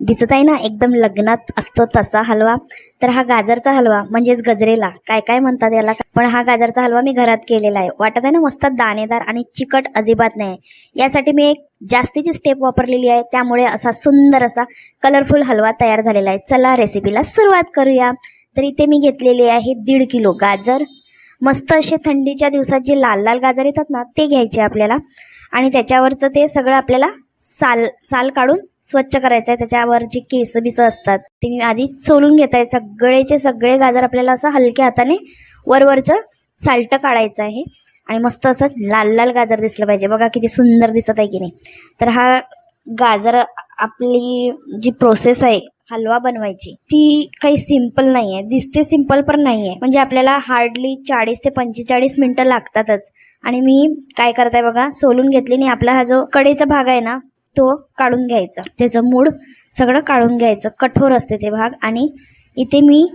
दिसत आहे ना एकदम लग्नात असतो तसा हलवा. तर हा गाजरचा हलवा म्हणजेच गजरेला. काय काय म्हणतात याला? पण हा गाजरचा हलवा मी घरात केलेला आहे. वाटत आहे ना मस्त दाणेदार आणि चिकट अजिबात नाही. यासाठी मी एक जास्तीची स्टेप वापरलेली आहे. त्यामुळे असा सुंदर असा कलरफुल हलवा तयार झालेला आहे. चला रेसिपीला सुरुवात करूया. तर इथे मी घेतलेले आहे दीड किलो गाजर. मस्त असे थंडीच्या दिवसात जे लाल लाल गाजर येतात ना ते घ्यायचे आपल्याला. आणि त्याच्यावरचं ते सगळं आपल्याला साल साल काढून स्वच्छ करायचं आहे त्याच्यावर जे केस बिस असतात ते मी आधी सोलून घेत आहे सगळेचे सगळे गाजर आपल्याला असं हलक्या हाताने वरवरचं साल्ट काढायचं आहे. आणि मस्त असं लाल लाल गाजर दिसलं पाहिजे. बघा किती सुंदर दिसत आहे की नाही. तर हा गाजर आपली जी प्रोसेस आहे हलवा बनवायची ती काही सिंपल नाही आहे दिसते सिंपल पण नाही आहे म्हणजे आपल्याला हार्डली चाळीस ते पंचेचाळीस मिनटं लागतातच. आणि मी काय करताय बघा सोलून घेतली आणि आपला हा जो कडेचा भाग आहे ना तो काढून घ्यायचा. त्याचं मूड सगळं काढून घ्यायचं. कठोर असते ते भाग. आणि इथे मी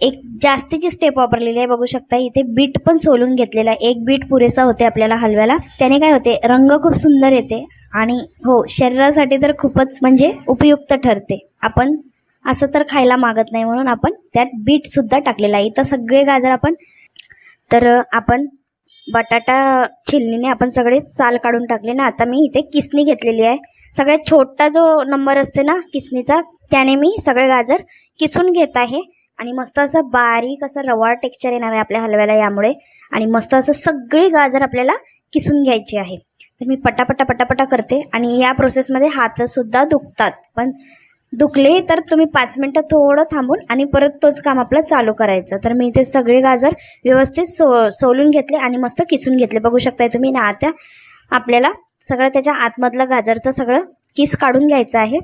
एक जास्तीची स्टेप वापरलेली आहे. बघू शकता इथे बीट पण सोलून घेतलेला आहे. एक बीट पुरेसा होते आपल्याला हलव्याला. त्याने काय होते? रंग खूप सुंदर येते. आणि हो शरीरासाठी तर खूपच म्हणजे उपयुक्त ठरते. आपण असं तर खायला मागत नाही म्हणून आपण त्यात बीट सुद्धा टाकलेलं आहे. इथं सगळे गाजर आपण तर आपण बटाटा छिलनीने आपण सगळे साल काढून टाकले ना आता मी इथे किसनी घेतलेली आहे. सगळ्यात छोटा जो नंबर असते ना किसनीचा त्याने मी सगळे गाजर किसून घेत आहे. आणि मस्त असं बारीक असं रवा टेक्स्चर येणार आहे आपल्या हलव्याला यामुळे. आणि मस्त असं सगळी गाजर आपल्याला किसून घ्यायची आहे. तर मी पटापटा पटापटा करते. आणि या प्रोसेसमध्ये हातसुद्धा दुखतात. पण दुखले तर तुम्ही पाच मिनटं थोडं थांबून आणि परत तोच काम आपलं चालू करायचं. तर मी इथे सगळे गाजर व्यवस्थित सो सोलून घेतले आणि मस्त किसून घेतले. बघू शकताय तुम्ही ना आता आपल्याला सगळं त्याच्या आतमधलं गाजरचं सगळं किस काढून घ्यायचं आहे.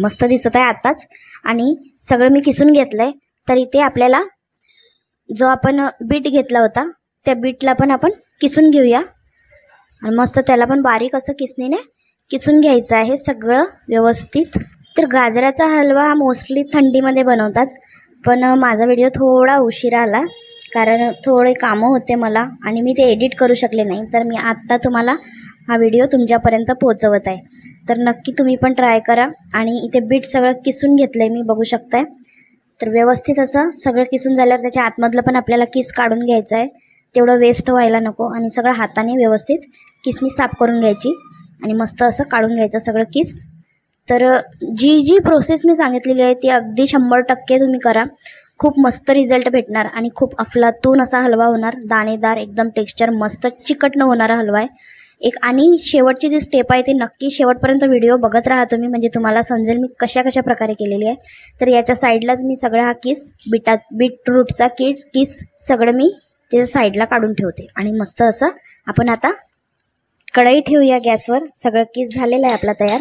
मस्त दिसत आहे आत्ताच आणि सगळं मी किसून घेतलं आहे तर इथे आपल्याला जो आपण बीट घेतला होता त्या बीटला पण आपण किसून घेऊया. आणि मस्त त्याला पण बारीक असं किसणीने किसून घ्यायचं आहे सगळं व्यवस्थित. तर गाजराचा हलवा मोस्टली थंडीमध्ये बनवतात. पण माझा व्हिडिओ थोडा उशिरा आला. कारण थोडे कामं होते मला आणि मी ते एडिट करू शकले नाही. तर मी आत्ता तुम्हाला हा व्हिडिओ तुमच्यापर्यंत पोहोचवत आहे. तर नक्की तुम्ही पण ट्राय करा आणि इथे बीट सगळं किसून घेतलं आहे मी बघू शकताय. तर व्यवस्थित असं सगळं किसून झाल्यावर त्याच्या आतमधलं पण आपल्याला किस काढून घ्यायचं आहे तेवढं वेस्ट व्हायला नको आणि सगळं हाताने व्यवस्थित किसनी साफ करून घ्यायची. आणि मस्त असं काढून घ्यायचं सगळं किस. तर जी जी प्रोसेस मी सांगितलेली आहे ती अगदी शंभर टक्के तुम्ही करा. खूप मस्त रिझल्ट भेटणार आणि खूप अफलातून असा हलवा होणार. दाणेदार एकदम टेक्स्चर मस्त चिकट न होणारा हलवा आहे. एक आणि शेवटची जी स्टेप आहे ती नक्की शेवटपर्यंत व्हिडिओ बघत राहा तुम्ही. म्हणजे तुम्हाला समजेल मी कशा कशा प्रकारे केलेली आहे. तर याच्या साईडलाच मी सगळा हा किस बिटा बीटरूटचा किट किस सगळं मी त्याच्या साईडला काढून ठेवते. आणि मस्त असं आपण आता कढई ठेवूया गॅसवर. सगळं किस झालेलं आहे आपला तयार.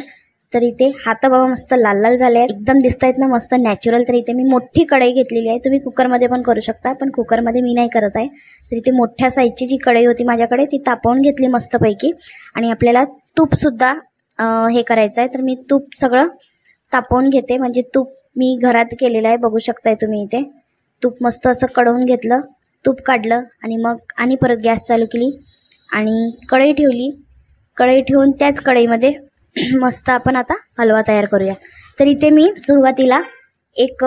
तर इथे हात बघा मस्त लाल लाल झाले आहेत. एकदम दिसत आहेत ना मस्त नॅचरल तर इथे मी मोठी कढई घेतलेली आहे. तुम्ही कुकरमध्ये पण करू शकता पण कुकरमध्ये मी नाही करत आहे. तर इथे मोठ्या साईजची जी कढई होती माझ्याकडे ती तापवून घेतली मस्तपैकी. आणि आपल्याला तूपसुद्धा हे करायचं आहे. तर मी तूप सगळं तापवून घेते. म्हणजे तूप मी घरात केलेलं आहे. बघू शकताय तुम्ही इथे. तूप मस्त असं कढवून घेतलं तूप काढलं आणि मग आणि परत गॅस चालू केली. आणि कढई ठेवली. कढई ठेवून त्याच कढईमध्ये मस्त आपण आता हलवा तयार करूया. तर इथे मी सुरुवातीला एक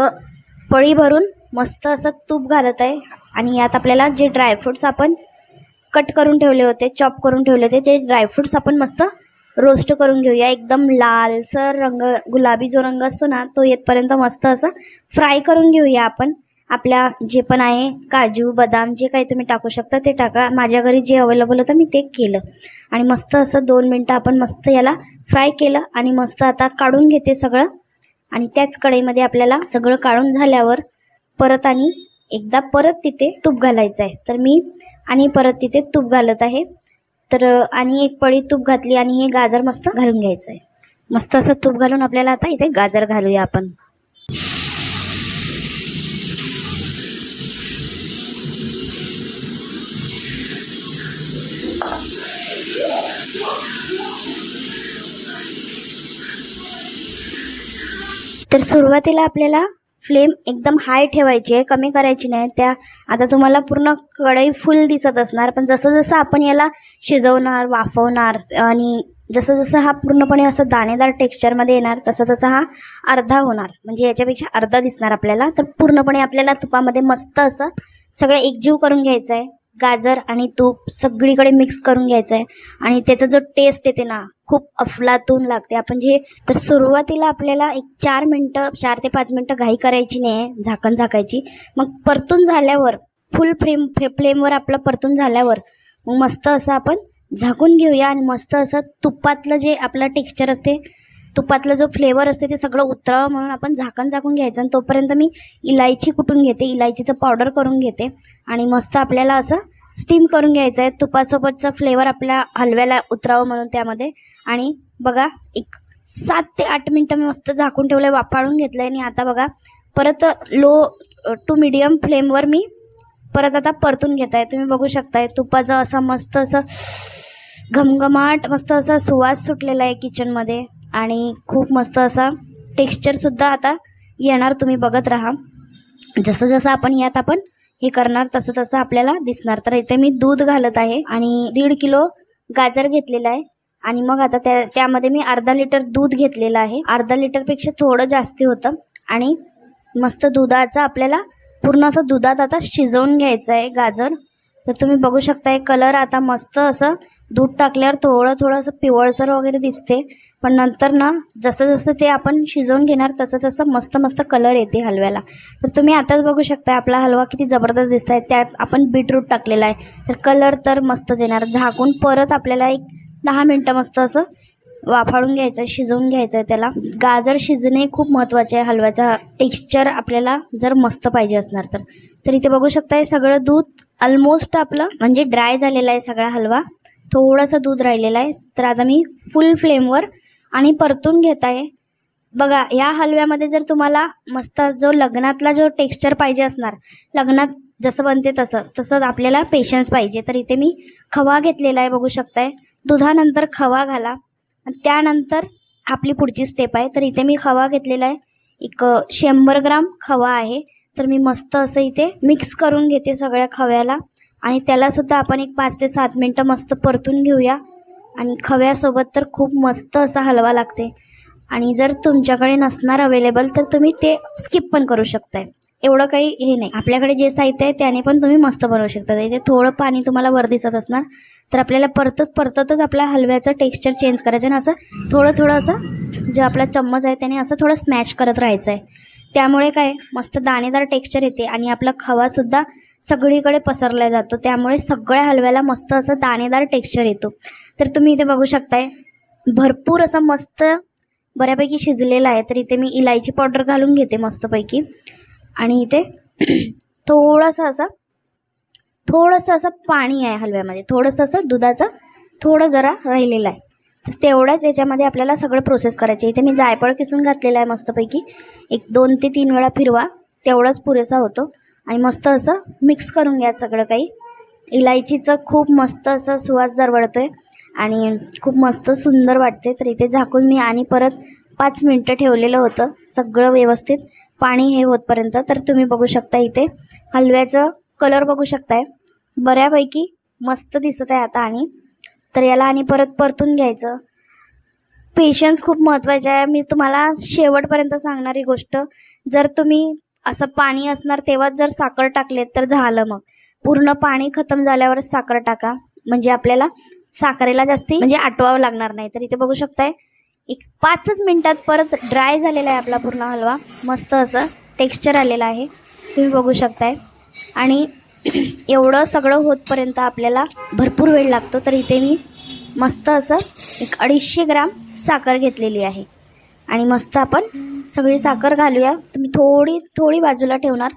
पळी भरून मस्त असं तूप घालत आहे. आणि यात आपल्याला जे ड्रायफ्रुट्स आपण कट करून ठेवले होते चॉप करून ठेवले होते ते ड्रायफ्रुट्स आपण मस्त रोस्ट करून घेऊया. एकदम लालसर रंग गुलाबी जो रंग असतो ना तो येतपर्यंत मस्त असं फ्राय करून घेऊया आपण. आपल्या जे पण आहे काजू बदाम जे काही तुम्ही टाकू शकता ते टाका. माझ्या घरी जे अवेलेबल होतं मी ते केलं. आणि मस्त असं दोन मिनटं आपण मस्त याला फ्राय केलं आणि मस्त आता काढून घेते सगळं. आणि त्याच कढईमध्ये आपल्याला सगळं काढून झाल्यावर परत आणि एकदा परत तिथे तूप घालायचं आहे. तर मी आणि परत तिथे तूप घालत आहे. तर आणि एक पळी तूप घातली आणि हे गाजर मस्त घालून घ्यायचं आहे. मस्त असं तूप घालून आपल्याला आता इथे गाजर घालूया आपण. तर सुरुवातीला आपल्याला फ्लेम एकदम हाय ठेवायची आहे कमी करायची नाही. त्या आता तुम्हाला पूर्ण कढई फुल दिसत असणार पण जसं जसं आपण याला शिजवणार वाफवणार आणि जसं जसं हा पूर्णपणे असं दाणेदार टेक्स्चरमध्ये येणार तसं तसं हा अर्धा होणार. म्हणजे याच्यापेक्षा अर्धा दिसणार आपल्याला. तर पूर्णपणे आपल्याला तुपामध्ये मस्त असं सगळं एकजीव करून घ्यायचं आहे. गाजर आणि तूप सगळीकडे मिक्स करून घ्यायचं आहे आणि त्याचा जो टेस्ट येते ना खूप अफलातून लागते. आपण जे तर सुरुवातीला आपल्याला एक चार मिनटं चार ते पाच मिनटं घाई करायची नाही आहे झाकण झाकायची. मग परतून झाल्यावर फुल फ्लेम फ्लेमवर आपलं परतून झाल्यावर मग मस्त असं आपण झाकून घेऊया. आणि मस्त असं तुपातलं जे आपलं टेक्स्चर असते तुपातलं जो फ्लेवर असते ते सगळं उतरावं म्हणून आपण झाकण झाकून घ्यायचं. आणि तोपर्यंत मी इलायची कुटून घेते इलायचीचं पावडर करून घेते. आणि मस्त आपल्याला असं स्टीम करून घ्यायचं आहे. तुपासोबतचा फ्लेवर आपल्या हलव्याला उतरावं म्हणून त्यामध्ये. आणि बघा एक सात ते आठ मिनटं मी मस्त झाकून ठेवलं आहे वाफाळून घेतलं आहे आणि आता बघा परत लो टू मिडियम फ्लेमवर मी परत आता परतून घेत आहे. तुम्ही बघू शकताय तुपाचं असं मस्त असं घमघमाट मस्त असा सुवास सुटलेला आहे किचनमध्ये आणि खूप मस्त असा टेक्स्चरसुद्धा आता येणार तुम्ही बघत राहा. जसं जसं आपण यात आपण हे करणार तसं तसं आपल्याला दिसणार. तर इथे मी दूध घालत आहे आणि दीड किलो गाजर घेतलेला आहे. आणि मग आता त्या त्यामध्ये मी अर्धा लिटर दूध घेतलेलं आहे. अर्धा लिटरपेक्षा थोडं जास्ती होतं. आणि मस्त दुधाचा आपल्याला पूर्ण असं दुधात आता शिजवून घ्यायचं आहे गाजर. तर तुम्ही बघू शकता हे कलर आता मस्त असं दूध टाकल्यावर थोडं थोडं असं पिवळसर वगैरे दिसते. पण नंतर ना जसं जसं ते आपण शिजवून घेणार तसं तसं मस्त मस्त कलर येते हलव्याला. तर तुम्ही आताच बघू शकता आपला हलवा किती जबरदस्त दिसत आहे त्यात आपण बीटरूट टाकलेला आहे. तर कलर तर मस्तच येणार. झाकून परत आपल्याला एक दहा मिनटं मस्त असं वाफाळून घ्यायचं शिजवून घ्यायचं आहे त्याला गाजर शिजणे खूप महत्त्वाचे आहे. हलव्याचा टेक्स्चर आपल्याला जर मस्त पाहिजे असणार तर. तर इथे बघू शकताय सगळं दूध ऑलमोस्ट आपलं म्हणजे ड्राय झालेलं आहे सगळा हलवा. थोडंसं दूध राहिलेलं आहे. तर आता मी फुल फ्लेमवर आणि परतून घेत आहे. बघा या हलव्यामध्ये जर तुम्हाला मस्त जो लग्नातला जो टेक्स्चर पाहिजे असणार लग्नात जसं बनते तसं तसं आपल्याला पेशन्स पाहिजे. तर इथे मी खवा घेतलेला आहे बघू शकताय. दुधानंतर खवा घाला. आणि त्यानंतर आपली पुढची स्टेप आहे. तर इथे मी खवा घेतलेला आहे. एक शंभर ग्राम खवा आहे. तर मी मस्त असं इथे मिक्स करून घेते सगळ्या खव्याला. आणि त्यालासुद्धा आपण एक पाच ते सात मिनटं मस्त परतून घेऊया. आणि खव्यासोबत तर खूप मस्त असा हलवा लागते. आणि जर तुमच्याकडे नसणार अवेलेबल तर तुम्ही ते स्किप पण करू शकताय. एवढं काही हे नाही. आपल्याकडे जे साहित्य आहे त्याने पण तुम्ही मस्त बनवू शकता. इथे थोडं पाणी तुम्हाला वर दिसत असणार. तर आपल्याला परतत परततच आपल्या हलव्याचं टेक्स्चर चेंज करायचं आणि असं थोडं थोडं असं जे आपला चम्मच आहे त्याने असं थोडं स्मॅश करत राहायचं आहे. त्यामुळे काय? मस्त दाणेदार टेक्स्चर येते आणि आपला खवासुद्धा सगळीकडे पसरला जातो. त्यामुळे सगळ्या हलव्याला मस्त असं दाणेदार टेक्स्चर येतो. तर तुम्ही इथे बघू शकताय भरपूर असं मस्त बऱ्यापैकी शिजलेलं आहे. तर इथे मी इलायची पावडर घालून घेते मस्तपैकी. आणि इथे थोडंसं असं थोडंसं असं पाणी आहे हलव्यामध्ये. थोडंसं असं दुधाचं थोडं जरा राहिलेलं आहे. तर तेवढ्याच याच्यामध्ये आपल्याला सगळं प्रोसेस करायचे इथे मी जायफळ किसून घातलेलं आहे मस्तपैकी. एक दोन ते तीन वेळा फिरवा तेवढाच पुरेसा होतो. आणि मस्त असं मिक्स करून घ्या सगळं काही. इलायचीचं खूप मस्त असं सुवास दरवळतो आहे आणि खूप मस्त सुंदर वाटते तर इथे झाकून मी आणि परत पाच मिनटं ठेवलेलं होतं. सगळं व्यवस्थित. पाणी हे होतपर्यंत तर तुम्ही बघू शकता इथे हलव्याचं कलर बघू शकताय. बऱ्यापैकी मस्त दिसत आहे आता आणि. तर याला आणि परत परतून घ्यायचं. पेशन्स खूप महत्त्वाचे आहे. मी तुम्हाला शेवटपर्यंत सांगणारी गोष्ट जर तुम्ही असं पाणी असणार तेव्हाच जर साखर टाकलेत तर झालं मग. पूर्ण पाणी खतम झाल्यावरच साखर टाका. म्हणजे आपल्याला साखरेला जास्ती म्हणजे आटवावं लागणार नाही. तर इथे बघू शकताय एक पाचच मिनटात परत ड्राय झालेला आहे आपला पूर्ण हलवा. मस्त असं टेक्स्चर आलेलं आहे. तुम्ही बघू शकताय. आणि एवढं सगळं होतपर्यंत आपल्याला भरपूर वेळ लागतो. तर इथे मी मस्त असं एक अडीचशे ग्राम साखर घेतलेली आहे. आणि मस्त आपण सगळी साखर घालूया. तर मी थोडी थोडी बाजूला ठेवणार.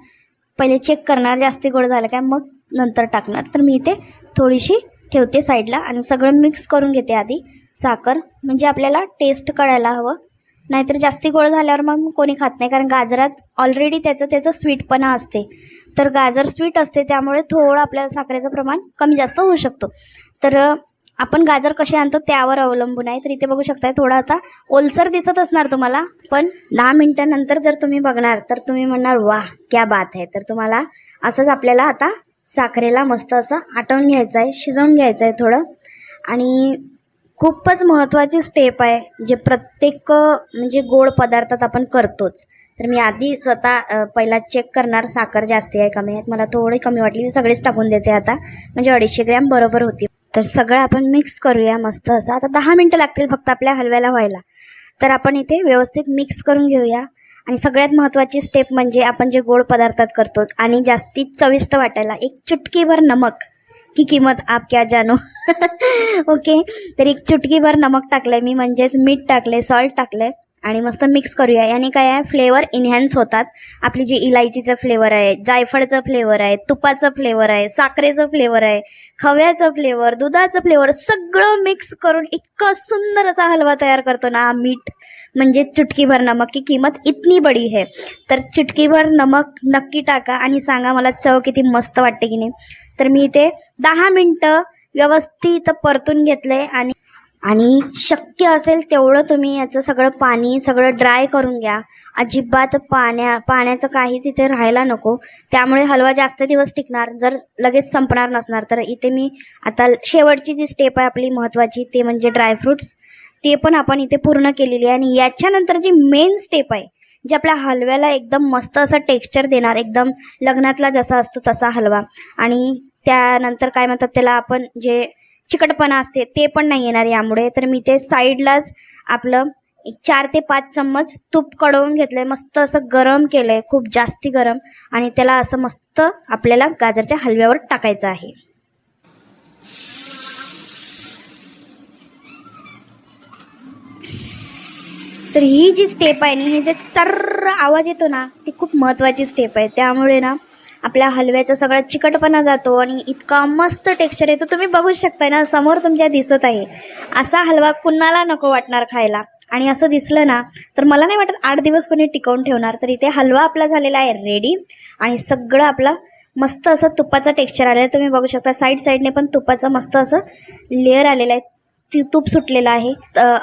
पहिले चेक करणार. जास्ती गोड झालं काय? मग नंतर टाकणार. तर मी इथे थोडीशी ठेवते साईडला आणि सगळं मिक्स करून घेते आधी साखर. म्हणजे आपल्याला टेस्ट कळायला हवं. नाहीतर जास्ती गोळ झाल्यावर मग कोणी खात नाही. कारण गाजरात ऑलरेडी त्याचं त्याचं स्वीटपणा असते. तर गाजर स्वीट असते त्यामुळे थोडं आपल्याला साखरेचं प्रमाण कमी जास्त होऊ शकतो. तर आपण गाजर कसे आणतो त्यावर अवलंबून आहे. तर इथे बघू शकताय थोडा आता ओलसर दिसत असणार तुम्हाला. पण दहा मिनटानंतर जर तुम्ही बघणार तर तुम्ही म्हणणार वा क्या बात आहे तर तुम्हाला असंच आपल्याला आता साखरेला मस्त असं आटवून घ्यायचं आहे शिजवून घ्यायचं आहे थोडं. आणि खूपच महत्त्वाची स्टेप आहे जे प्रत्येक म्हणजे गोड पदार्थात आपण करतोच. तर मी आधी स्वतः पहिला चेक करणार साखर जास्ती आहे कमी आहे. मला थोडी कमी वाटली मी सगळीच टाकून देते आता. म्हणजे अडीचशे ग्रॅम बरोबर होती. तर सगळं आपण मिक्स करूया मस्त असं. आता दहा मिनटं लागतील फक्त आपल्या हलव्याला व्हायला. तर आपण इथे व्यवस्थित मिक्स करून घेऊया. आणि सगळ्यात महत्त्वाची स्टेप म्हणजे आपण जे गोड पदार्थात करतो आणि जास्तीत चविष्ट वाटायला एक चुटकीभर नमक की किंमत आप क्या जानो. ओके तर एक चुटकीभर नमक टाकलंय मी म्हणजेच मीठ टाकले सॉल्ट टाकले आणि मस्त मिक्स करूया. याने काय आहे? फ्लेवर इन्हॅन्स होतात. आपली जी इलायचीचं फ्लेवर आहे जायफळचं फ्लेवर आहे तुपाचं फ्लेवर आहे साखरेचं फ्लेवर आहे खव्याचं फ्लेवर दुधाचं फ्लेवर सगळं मिक्स करून इतका सुंदर असा हलवा तयार करतो ना मीठ. म्हणजे चुटकीभर नमक की किंमत इतनी बडी है तर चुटकीभर नमक नक्की टाका आणि सांगा मला चव किती मस्त वाटते की नाही. तर मी इथे दहा मिनटं व्यवस्थित परतून घेतले आणि आणि शक्य असेल तेवढं तुम्ही याचं सगळं पाणी सगळं ड्राय करून घ्या. अजिबात पाण्या पाण्याचं काहीच इथे राहायला नको. त्यामुळे हलवा जास्त दिवस टिकणार जर लगेच संपणार नसणार तर इथे मी आता शेवटची जी स्टेप आहे आपली महत्त्वाची ते म्हणजे ड्रायफ्रुट्स ते पण आपण इथे पूर्ण केलेली आहे आणि याच्यानंतर जी मेन स्टेप आहे जे आपल्या हलव्याला एकदम मस्त असं टेक्स्चर देणार एकदम लग्नातला जसा असतो तसा हलवा. आणि त्यानंतर काय म्हणतात त्याला आपण जे चिकटपणा असते ते पण नाही येणार यामुळे. तर मी ते साईडलाच आपलं एक चार ते पाच चम्मच तूप कडवून घेतलंय. मस्त असं गरम केलंय खूप जास्ती गरम. आणि त्याला असं मस्त आपल्याला गाजरच्या हलव्यावर टाकायचं आहे. तर ही जी स्टेप आहे ना हे जे चर्र आवाज येतो ना ती खूप महत्त्वाची स्टेप आहे. त्यामुळे ना आपल्या हलव्याचा सगळा चिकटपणा जातो आणि इतका मस्त टेक्स्चर येतो तुम्ही बघू शकताय ना समोर तुमच्या दिसत आहे. असा हलवा कुणाला नको वाटणार खायला? आणि असं दिसलं ना तर मला नाही वाटत आठ दिवस कोणी टिकवून ठेवणार तर इथे हलवा आपला झालेला आहे रेडी आणि सगळं आपलं मस्त असं तुपाचं टेक्स्चर आलेलं आहे. तुम्ही बघू शकता साईड साईडने पण तुपाचं मस्त असं लेअर आलेलं आहे. ती तूप सुटलेलं आहे.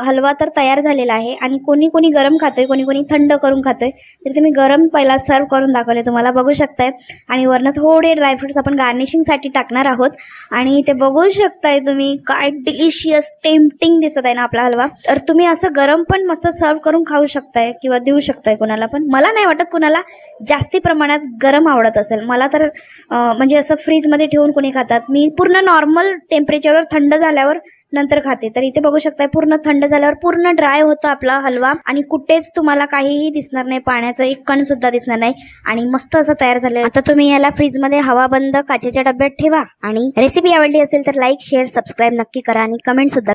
हलवा तर तयार झालेला आहे आणि कोणी कोणी गरम खातोय कोणी कोणी थंड करून खातोय. तर तुम्ही गरम पहिला सर्व करून दाखवले तुम्हाला बघू शकताय. आणि वरनं थोडे ड्रायफ्रुट्स आपण गार्निशिंगसाठी टाकणार आहोत. आणि ते बघू शकताय तुम्ही काय डिलिशियस टेम्पटिंग दिसत आहे ना आपला हलवा. तर तुम्ही असं गरम पण मस्त सर्व करून खाऊ शकताय किंवा देऊ शकताय कुणाला पण. मला नाही वाटत कुणाला जास्ती प्रमाणात गरम आवडत असेल. मला तर म्हणजे असं फ्रीजमध्ये ठेवून कोणी खातात. मी पूर्ण नॉर्मल टेम्परेचरवर थंड झाल्यावर नंतर खाते. तर इथे बघू शकताय पूर्ण थंड झाल्यावर पूर्ण ड्राय होतं आपला हलवा. आणि कुठेच तुम्हाला काहीही दिसणार नाही पाण्याचं एक कण सुद्धा दिसणार नाही. आणि मस्त असं तयार झालं आता तुम्ही याला फ्रीजमध्ये हवा बंद काचेच्या डब्यात ठेवा. आणि रेसिपी आवडली असेल तर लाईक शेअर सबस्क्राईब नक्की करा. आणि कमेंट सुद्धा